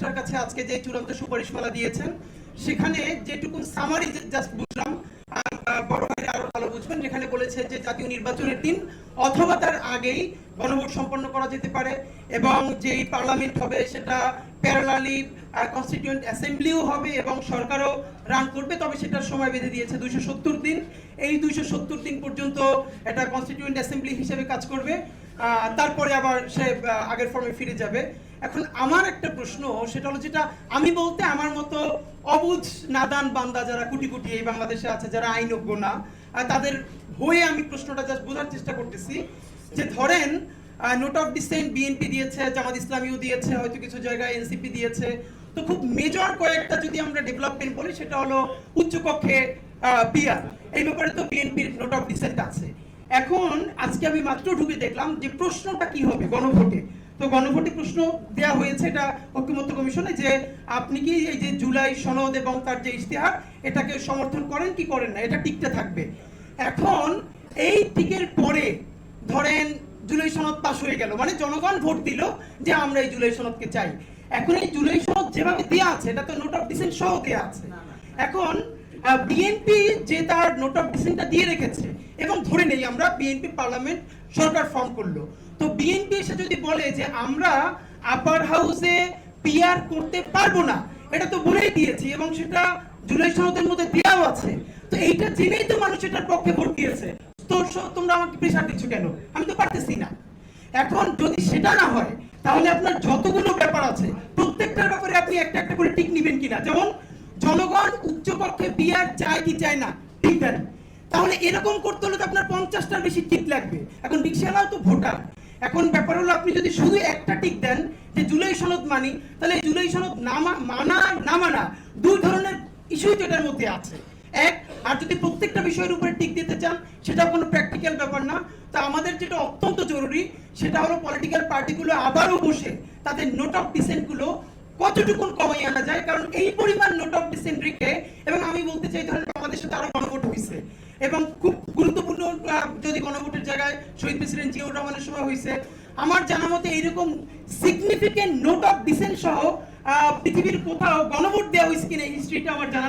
উপদেষ্টার কাছে আজকে যে চূড়ান্ত সুপারিশমালা দিয়েছেন, সেখানে যেটুকু সামারি জাস্ট বুঝলাম বড় ভাইরা আরও ভালো বুঝবেন, যেখানে বলেছে যে জাতীয় নির্বাচনের দিন অথবা তার আগেই গণভোট সম্পন্ন করা যেতে পারে এবং যেই পার্লামেন্ট হবে সেটা প্যারালালি কনস্টিটিউয়েন্ট অ্যাসেম্বলিও হবে এবং সরকারও রান করবে, তবে সেটার সময় বেঁধে দিয়েছে দুইশো সত্তর দিন। এই দুইশো সত্তর দিন পর্যন্ত এটা কনস্টিটিউয়েন্ট অ্যাসেম্বলি হিসেবে কাজ করবে। তারপরে আবার সে আগের ফর্মে ফিরে যাবে। এখন আমার একটা প্রশ্ন, সেটা হলো যেটা আমি বলতে আমার মতো অবুঝ, নাদান বান্দা যারা কোটি কোটি এই বাংলাদেশে আছে, যারা আইনজ্ঞ না তাদের হয়ে আমি প্রশ্নটা জাস্ট বোঝার চেষ্টা করতেছি। যে ধরেন নোট অফ ডিসেন্ট বিএনপি দিয়েছে, জামাত ইসলামীও দিয়েছে, হয়তো কিছু জায়গায় এনসিপি দিয়েছে। তো খুব মেজর কয়েকটা যদি আমরা ডেভেলপমেন্ট বলি, সেটা হলো উচ্চকক্ষে পিআর এই ব্যাপারে তো বিএনপির নোট অফ ডিসেন্ট আছে। এখন আজকে আমি মাত্র ঢুকে দেখলাম যে প্রশ্নটা কি হবে গণভোটে? তো গণভোটে প্রশ্ন দেওয়া হয়েছে এটা ঐক্যমত্য কমিশনে যে আপনি কি এই যে জুলাই সনদ এবং তার যে ইশতেহার এটাকে সমর্থন করেন কি করেন না? এটা টিকতে থাকবে। এখন এই টিকের পরে ধরেন জুলাই সনদ পাশ হয়ে গেল মানে জনগণ ভোট দিল যে আমরা এই জুলাই সনদকে চাই। এখন এই জুলাই সনদ যেভাবে দেওয়া আছে এটা তো নোট অফ ডিসেন্ট সহ দেওয়া আছে। এখন বিএনপি যে তার নোট অফ ডিসেন্টটা দিয়ে রেখেছে এবং ধরে নেই আমরা বিএনপি পার্লামেন্ট সরকার ফর্ম করল। বিএনপি এসে যদি বলে যে আমরা আপার হাউসে পিআর করতে পারব না, এটা তো বলেই দিয়েছি এবং সেটা জুলাই সনদের মধ্যে দেওয়াও আছে, তো এইটা জেনেই তো মানুষ এটার পক্ষে ভোট দিয়েছে। তো তোমরা আমাকে প্রেশার দিচ্ছ কেন? আমি তো পারতেছি না। এখন যদি সেটা না হয়, তাহলে আপনার যতগুলো ব্যাপার আছে, প্রত্যেকটার ব্যাপারে আপনি একটা একটা করে টিক নিবেন কিনা? যেমন, জনগণ উচ্চপক্ষে বিয়ার চায় কি চায় না, ঠিক তাহলে এরকম করতে হলে তো আপনার পঞ্চাশটার বেশি টিক লাগবে। এখন রিক্সাওয়ালাও তো ভোটার। এখন ব্যাপার হলো আপনি যদি শুধু একটা টিক দেন যে জুলাই সনদ মানি, তাহলে জুলাই সনদ নামা মানা না মানা দুই ধরনের ইস্যুই তো এটার মধ্যে আছে। এক, আর যদি প্রত্যেকটা বিষয়ের উপরে টিক দিতে চান সেটা কোনো প্র্যাকটিক্যাল ব্যাপার না। তা আমাদের যেটা অত্যন্ত জরুরি, সেটা হলো পলিটিক্যাল পার্টিগুলো আবারও বসে তাদের নোট অফ ডিসেন্টগুলো কতটুকু কমাই আনা যায়, কারণ এই পরিমাণ নোট অফ ডিসেন্ট রেখে, এবং আমি বলতে চাই ধরেন বাংলাদেশে তো আরও গণভোট হয়েছে এবং খুব গুরুত্বপূর্ণ আহ, যদি গণভোটের জায়গায় শহীদ প্রেসিডেন্ট জিয়াউর রহমানের সময় হয়েছে। আমার জানা মতে এইরকম সিগনিফিকেন্ট নোট অফ ডিসেন্ট সহ পৃথিবীর কোথাও গণভোট দেওয়া হয়েছে কিনা হিস্ট্রিটা আমার জানা